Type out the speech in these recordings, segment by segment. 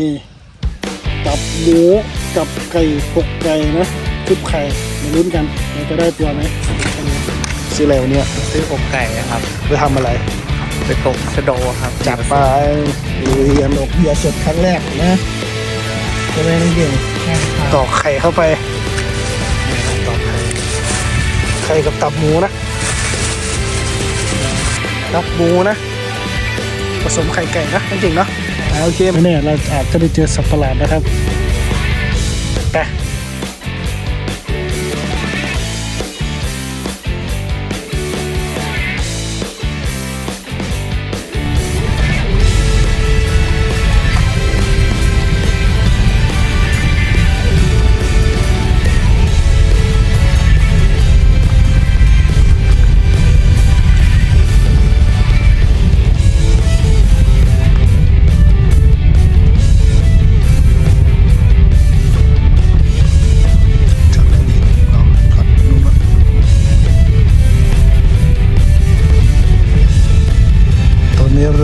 นี่ตับหมูกับไก่ปกไก่นะชุบไข่มาลุ้นกันเราจะได้ตัวไหมซื้อแล้วเนี่ยซื้ออกไก่นะครับไปทำอะไรไปตกชะโดครับ จัดไปลุยกันดอกเบียร์สดครั้งแรกนะใช่ไหมน้องเก่งแค่ครับตอกไข่เข้าไปตอกไข่ไข่กับตับหมูนะตับหมูนะ ผสมไข่ไก่นะน้องเก่งเนาะอ่า โอเคไม่แน่เราอาจจะได้เจอสัตว์ประหลาดนะครับไป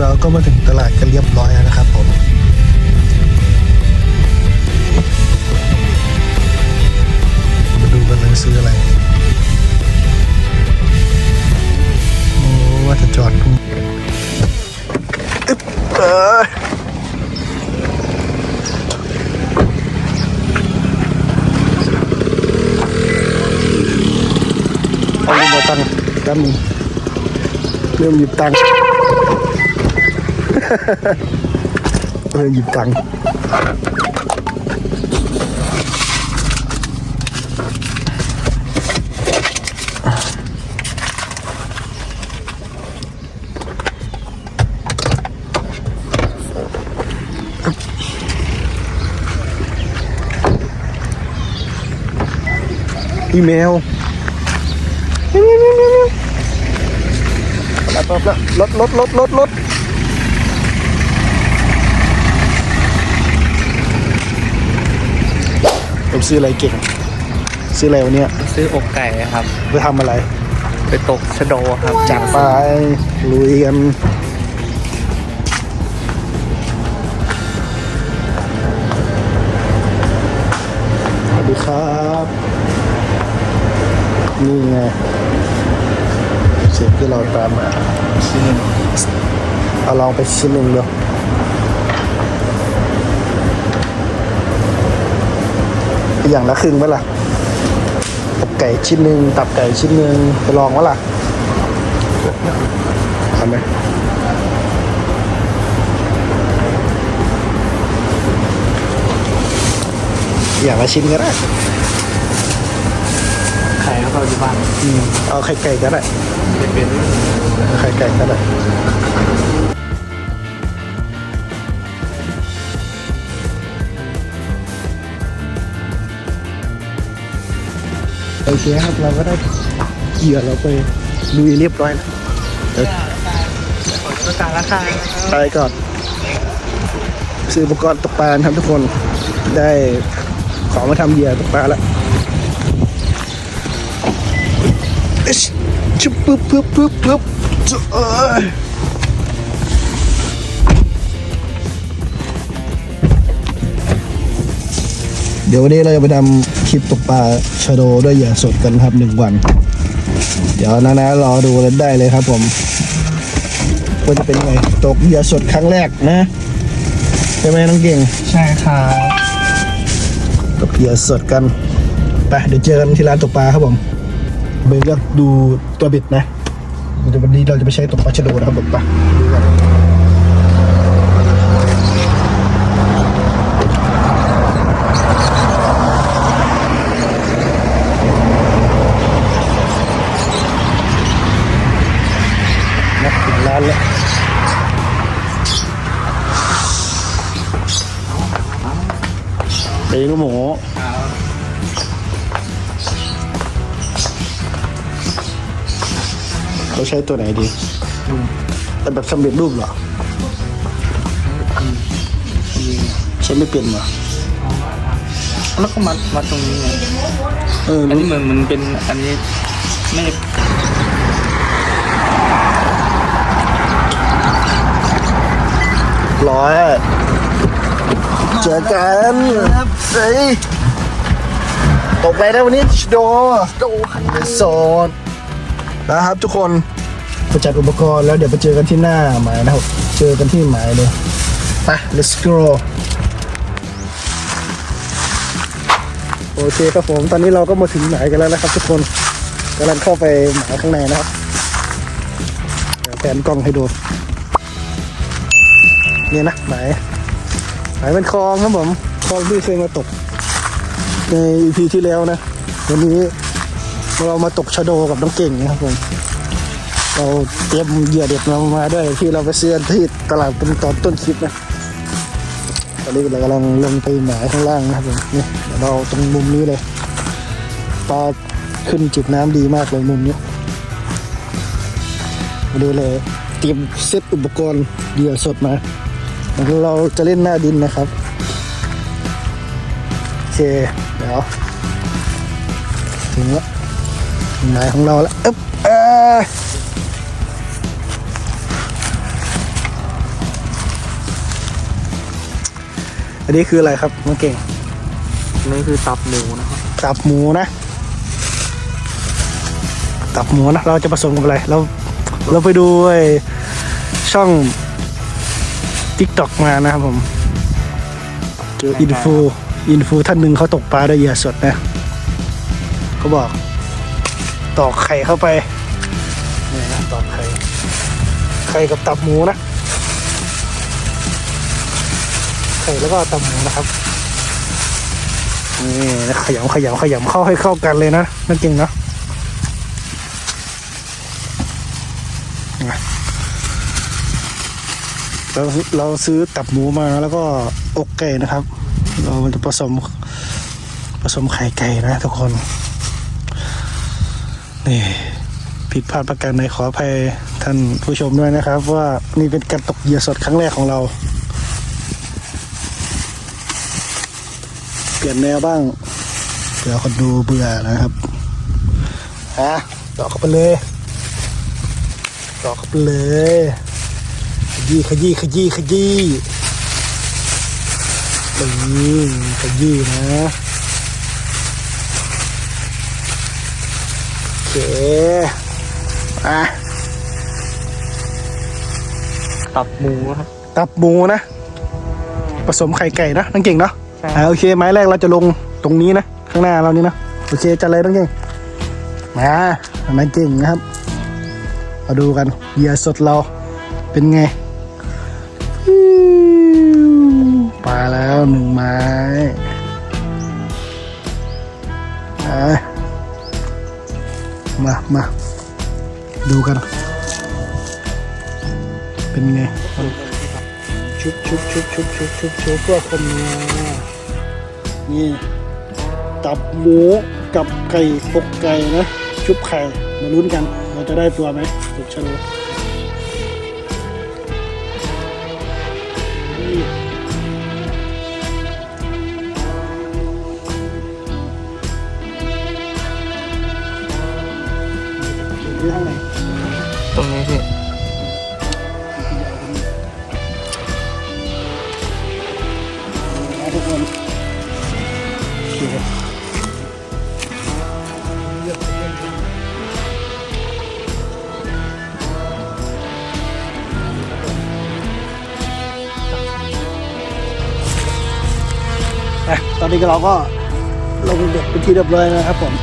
เราก็มาถึงตลาดกันเรียบร้อยแล้วนะครับผมมาดูกันเลยซื้ออะไรโอ้ว่าจะจอดตรงอึ๊บเอ้ยเอาลืมาตังค์แป๊บนึงเริ่มหยิบตังค์ เริ่มหยิบตังค์อีเมล แล้วแล้วรถรถรถรถรถ ผมซื้ออะไรเก่ง ซื้ออะไรวันเนี้ยซื้ออกไก่ครับ ไปทำอะไร ไปตกชะโดครับจัดไปลุยกันสวัสดีครับ นี่ไงเสียงที่เราตามมาซื้อเอาลองไปชิ้นหนึ่งเดียว อย่างละครึ่งไหมล่ะตับไก่ชิ้นหนึ่งตับไก่ชิ้นหนึ่งไปลองวะล่ะทำไหมอย่างละชิ้นก็ได้ไข่แล้วก็อยู่บ้านอืมเอาไข่ไก่ก็ได้เป็นเป็นไข่ไก่ก็ได้ โอเคครับเราก็ได้เหยื่อเราไปลุยเรียบร้อยแล้วเดี๋ยวประกาศราคาไปก่อนซื้ออุปกรณ์ตกปลาครับทุกคนได้ของมาทำเหยื่อตกปลาแล้วเอิ๊ชชุบปึ๊บปึ๊บปึ๊บปึ๊บ เดี๋ยววันนี้เราจะไปทำคลิปตกปลาชะโดด้วยเหยื่อสดกันครับหนึ่งวัน เดี๋ยวนะนะรอดูกันได้เลยครับผมว่าจะเป็นไงตกเหยื่อสดครั้งแรกนะใช่ไหมน้องเก่งใช่ครับตกเหยื่อสดกันไปเดี๋ยวเจอกันที่ร้านตกปลาครับผมไปเลือกดูตัวบิดนะเดี๋ยววันนี้เราจะไปใช้ตกปลาชะโดนะครับผมปดูกั นนะถึงร้านแล้วเองหมูเราใช้ตัวไหนดีแต่แบบสำเร็จรูปเหรอใช้ไม่เป็นเหรอแล้วก็มัดมัดตรงนี้ไงเอออันนี้เหมือนมันเป็นอันนี้ไม่ ร้อยเจอกันเฮ้ยตกไปได้วันนี้โดโดโซนนะครับทุกคนไปจัดอุปกรณ์แล้วเดี๋ยวไปเจอกันที่หน้าหมายนะครับ เจอกันที่หมายเลยไป let's go โอเคครับผมตอนนี้เราก็มาถึงหมายกันแล้วนะครับ ทุกคนกำลังเข้าไปหมายข้างในนะครับแผนกล้องให้ดู นี่ยนะหมายหมายเป็นคลองครับผมคลองที่เคยมาตก ใน EP ที่แล้วนะวันนี้เรามาตกชะโดกับน้องเก่งนะครับผมเราเตรียมเหยื่อเด็ดมามาด้วยที่เราไปซื้อที่ตลาดเป็นตอนต้นคลิปนะตอนนี้เรากำลังลงไปหมายข้างล่างนะครับผมนี่เราตรงมุมนี้เลยปลาขึ้นจิบน้ำดีมากเลยมุมนี้มาดูเลยเตรียมเซตอุปกรณ์เหยื่อสดมา เราจะเล่นหน้าดินนะครับ โอเค เดี๋ยว ถึงแล้วหมายของเราแล้วอึ๊บเอ้ยอันนี้คืออะไรครับน้องเก่ง นี่คือตับหมูนะครับตับหมูนะ ตับหมูนะ เราจะผสมกับอะไร เรา เราไปดูไอ้ ช่อง TikTok มานะครับผมเจออินฟูอินฟูท่านหนึ่งเขาตกปลาด้วยเหยื่อสดนะเขาบอกตอกไข่เข้าไปนี่นะตอกไข่ไข่กับตับหมูนะไข่แล้วก็ตับหมูนะครับนี่นะขยำขยำขยำเข้าให้เข้ากันเลยนะนั่นจริงเนาะนะ เราเราซื้อตับหมูมาแล้วก็อกไก่นะครับ เรามันจะผสมผสมไข่ไก่นะทุกคน นี่ผิดพลาดประการใดขออภัยท่านผู้ชมด้วยนะครับ ว่านี่เป็นการตกเหยื่อสดครั้งแรกของเรา เปลี่ยนแนวบ้างเผื่อคนดูเบื่อนะครับฮะต่อเข้าไปเลยต่อเข้าไปเลย ขยี้ขยี้ขยี้ขยี้นี่ขยี้นะโอเคอะตับหมูครับตับหมูนะ ผสมไข่ไก่นะนั่งเก่งเนาะใช่อ่าโอเค ไม้แรกเราจะลงตรงนี้นะ ข้างหน้าเรานี่นะโอเคจัดเลยนั่งเก่งมาอันนั้นเก่งนะครับ มาดูกันเหยื่อสดเราเป็นไง ปลาแล้วหนึ่งไม้อะมามาดูกัน เป็นไงชุบชุบชุบชุบชุบชุบชุบเพื่อคนงานี่ตับหมูกับไก่ปกไก่นะ ชุบไข่ มาลุ้นกัน เราจะได้ตัวไหมถูกชะลนี่ โอเคอะตอนนี้เราก็ลงเด็กเป็นที่เรียบร้อยแล้วครับผม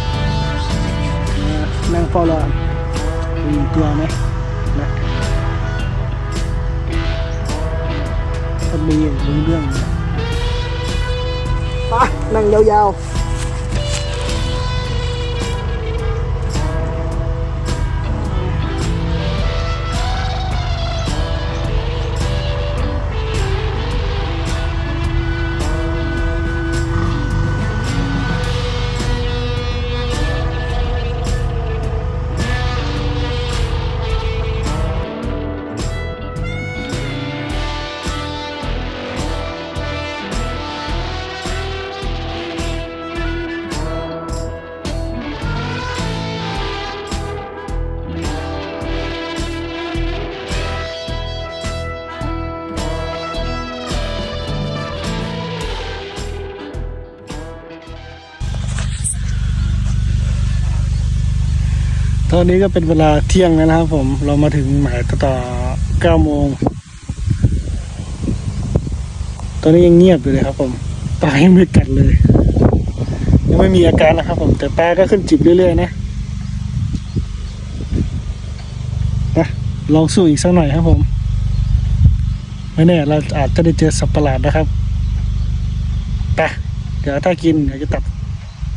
นั่งเฝ้ารอมีตัวไหมนะถ้ามีรู้เรื่องนะ ไปนั่งยาวต อนนี้ก็เป็นเวลาเที่ยงแล้วนะครับผมเรามาถึงหมายต่อเก้าโมง ตอนนี้ยังเงียบอยู่เลยครับ ผมปลายังไม่กัดเลย ยังไม่มีอาการนะครับ ผมแต่ปลาก็ขึ้นจิบเรื่อยๆนะนะลองสู้อีกสักหน่อยครับผม ไม่แน่เราอาจจะได้เจอสัตว์ประหลาดนะครับไปเดี๋ยวถ้ากินเดี๋ยวจะตัด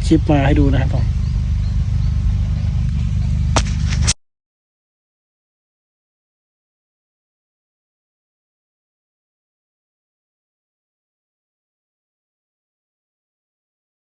คลิปมาให้ดูนะครับผม